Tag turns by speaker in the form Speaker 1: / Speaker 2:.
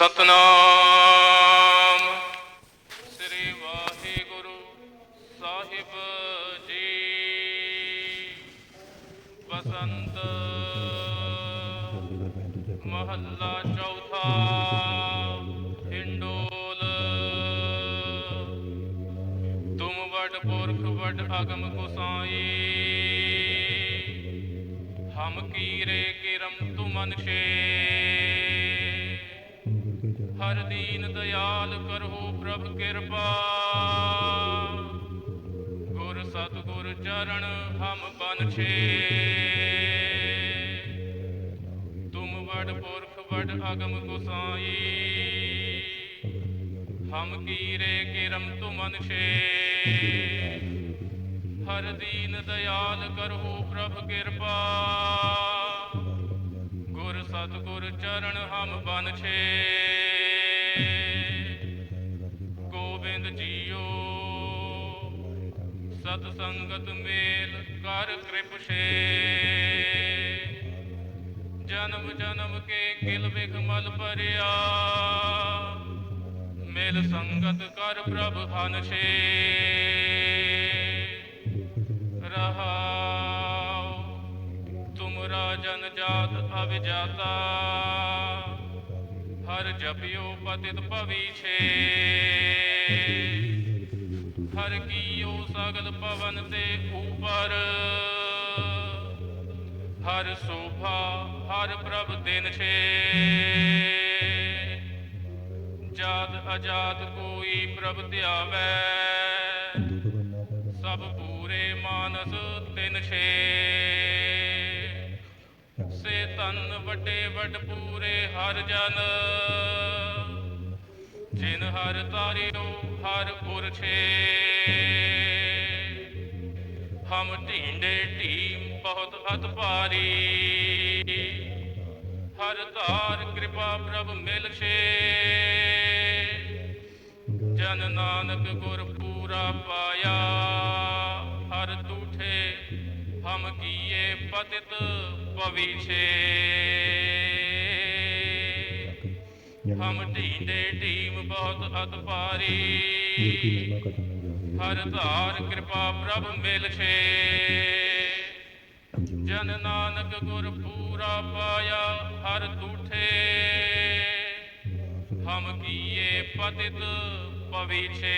Speaker 1: ਸਤਨਾਮ। ਸ੍ਰੀ ਵਾਹਿਗੁਰੂ ਸਾਹਿਬ ਜੀ। ਬਸੰਤ ਮਹੱਲਾ ਚੌਥਾ ਹਿੰਡੋਲ। ਤੁਮ ਵਡ ਪੁਰਖ ਵਡ ਅਗਮ ਗੁਸਾਈ। ਹਮ ਕੀਰੇ ਕਿਰਮ ਤੁਮਨਸ਼ੇ ਹਰ ਦੀਨ ਦਿਆਲ ਕਰੋ ਪ੍ਰਭ ਕਿਰਪਾ। ਗੁਰ ਸਤਿਗੁਰ ਚਰਨ ਹਮ ਬਨਛੇ ਤੁਮ ਵਡ ਪੁਰਖ ਵਡ ਅਗਮ ਗੁਸਾਈ। ਹਮ ਕੀਰੇ ਕਿਰਮ ਤੁਮਨ ਤੁਮਨਸ਼ੇ ਹਰ ਦੀਨ ਦਿਆਲ ਕਰੋ ਪ੍ਰਭ ਕਿਰਪਾ। ਗੁਰ ਸਤਿਗੁਰ ਚਰਨ ਹਮ ਬਨ ਬਨਛੇ ਗੋਬਿੰਦ ਜੀਓ। ਸਤ ਸੰਗਤ ਮੇਲ ਕਰ ਕਿਰਪਸ਼ੇ ਜਨਮ ਜਨਮ ਕੇ ਕਿਲ ਬਿਖਮਲ ਭਰਿਆ। ਮਿਲ ਸੰਗਤ ਕਰ ਪ੍ਰਭ ਹਨਸ਼ੇ ਰਹਾਉ ਤੁਮਰਾ ਜਨ ਜਾਤ ਅਵਿਜਾਤਾ। ਹਰ ਜਪਿਓ ਪਤਿਤ ਭਵੀਛੇ ਹਰ ਕੀਓ ਸਗਲ ਪਵਨ ਤੇ ਉਪਰ। ਹਰ ਸੋਭਾ ਹਰ ਪ੍ਰਭ ਦਿਨ ਛੇ। ਜਾਤ ਅਜਾਤ ਕੋਈ ਪ੍ਰਭ ਧਿਆਵੈ। ਸਭ ਪੂਰੇ ਮਾਨਸ ਤਿਨ ਛੇ। ਸੇ ਤਨ ਵੱਡੇ ਵੱਡ ਪੂਰੇ ਹਰ ਜਨ। ਜਿਨ ਹਰ ਤਾਰਿਓ ਹਰ ਪੁਰਛੇ ਹਮ ਢੀਂਡੇ ਢੀਮ ਬਹੁਤ ਅਤ ਭਾਰੀ। ਹਰ ਧਾਰ ਕਿਰਪਾ ਪ੍ਰਭ ਮਿਲ ਛੇ। ਜਨ ਨਾਨਕ ਗੁਰ ਪੂਰਾ ਪਾਇਆ। ਕੀਏ ਪਤਿਤ ਪਵੀਛੇ ਹਮ ਢੀਂਡੇ ਢੀਮ ਬਹੁਤ ਅਤਪਾਰੀ ਹਰ ਧਾਰ ਕਿਰਪਾ ਪ੍ਰਭ ਮਿਲ ਛੇ ਜਨ ਨਾਨਕ ਗੁਰ ਪੂਰਾ ਪਾਇਆ ਹਰ ਤੂਠੇ। ਹਮ ਕੀਏ ਪਤਿਤ ਪਵੀਛੇ